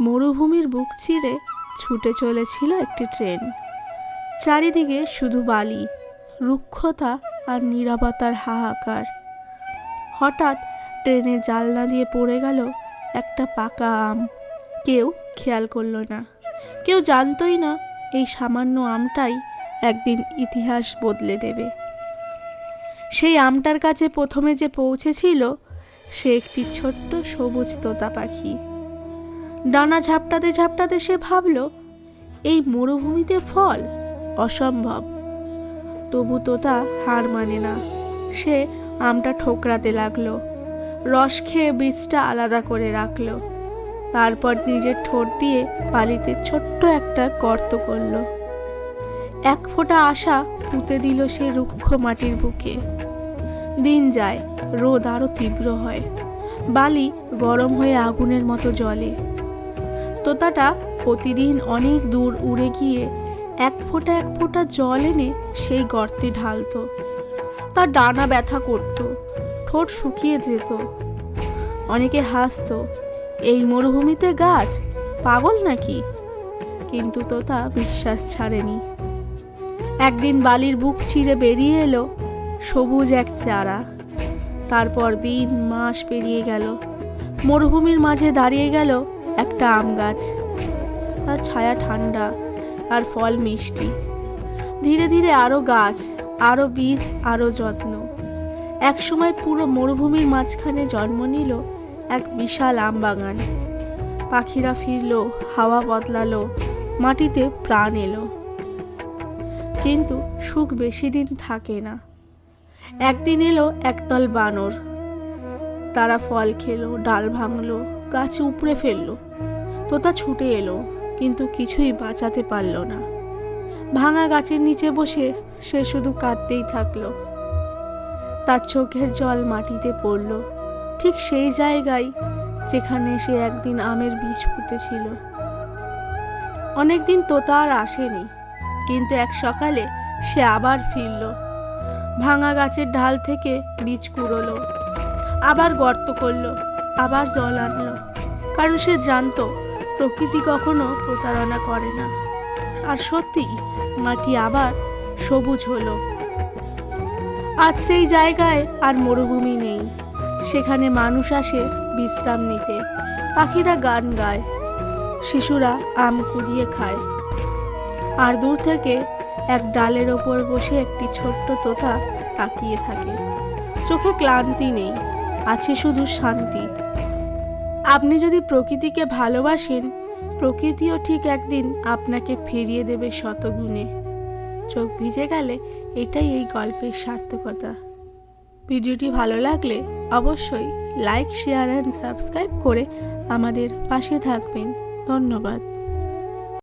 মরুভূমির বুক চিরে ছুটে চলেছিল একটি ট্রেন। চারিদিকে শুধু বালি, রুক্ষতা আর নীরবতার হাহাকার। হঠাৎ ট্রেনে জালনা দিয়ে পড়ে গেল একটা পাকা আম। কেউ খেয়াল করল না। কেউ জানতই না এই সামান্য আমটাই একদিন ইতিহাস বদলে দেবে। সেই আমটার কাছে প্রথমে যে পৌঁছেছিল, সে একটি ছোট্ট সবুজ তোতা পাখি। ডানা ঝাপটাতে ঝাপটাতে সে ভাবল, এই মরুভূমিতে ফল অসম্ভব। তবু তোতা হার মানে না। সে আমটা ঠোকরাতে লাগল। রস খেয়ে বীজটা আলাদা করে রাখল। তারপর নিজের ঠোঁট দিয়ে বালিতে ছোট্ট একটা গর্ত করল। এক ফোঁটা আশা পুঁতে দিল সে রুক্ষ মাটির বুকে। দিন যায়, রোদ আরও তীব্র হয়। বালি গরম হয়ে আগুনের মতো জ্বলে। তোতাটা প্রতিদিন অনেক দূর উড়ে গিয়ে এক ফোঁটা এক ফোঁটা জল এনে সেই গর্তে ঢালতো। তার ডানা ব্যথা করত, ঠোঁট শুকিয়ে যেত। অনেকে হাসতো, এই মরুভূমিতে গাছ, পাগল নাকি? কিন্তু তোতা বিশ্বাস ছাড়েনি। একদিন বালির বুক চিরে বেরিয়ে এলো সবুজ এক চারা। তারপর দিন মাস পেরিয়ে গেল, মরুভূমির মাঝে দাঁড়িয়ে গেল একটা আম গাছ। তার ছায়া ঠান্ডা আর ফল মিষ্টি। ধীরে ধীরে আরও গাছ আরও বীজ আরও যত্ন। একসময় পুরো মরুভূমির মাঝখানে জন্ম নিল এক বিশাল আম বাগান। পাখিরা ফিরল, হাওয়া বদলালো, মাটিতে প্রাণ এলো। কিন্তু সুখ বেশি দিন থাকে না। একদিন এলো একদল বানর। তারা ফল খেলো, ডাল ভাঙলো গাছ উপড়ে ফেলল। তোতা ছুটে এলো, কিন্তু কিছুই বাঁচাতে পারল না। ভাঙা গাছের নিচে বসে সে শুধু কাঁদতেই থাকল। তার চোখের জল মাটিতে পড়ল। ঠিক সেই জায়গায় যেখানে সে একদিন আমের বীজ পুঁতেছিল। অনেকদিন তোতা আর আসেনি, কিন্তু এক সকালে সে আবার ফিরল। ভাঙা গাছের ঢাল থেকে বীজ কুড়োলো, আবার গর্ত করল। আবার জল আনলো, কারণ সে জানতো প্রকৃতি কখনো প্রতারণা করে না। আর সত্যি, মাটি আবার সবুজ হলো। আজ সেই জায়গায় আর মরুভূমি নেই। সেখানে মানুষ আসে বিশ্রাম নিতে। পাখিরা গান গায়, শিশুরা আম কুড়িয়ে খায়। আর দূর থেকে এক ডালের ওপর বসে একটি ছোট্ট তোতা তাকিয়ে থাকে। চোখে ক্লান্তি নেই, আছে শুধু শান্তি। আপনি যদি প্রকৃতিকে ভালোবাসেন, প্রকৃতিও ঠিক একদিন আপনাকে ফিরিয়ে দেবে শতগুণে। চোখ ভিজে গেলে এটাই এই গল্পের সার্থকতা। ভিডিওটি ভালো লাগলে অবশ্যই লাইক, শেয়ার অ্যান্ড সাবস্ক্রাইব করে আমাদের পাশে থাকবেন। ধন্যবাদ।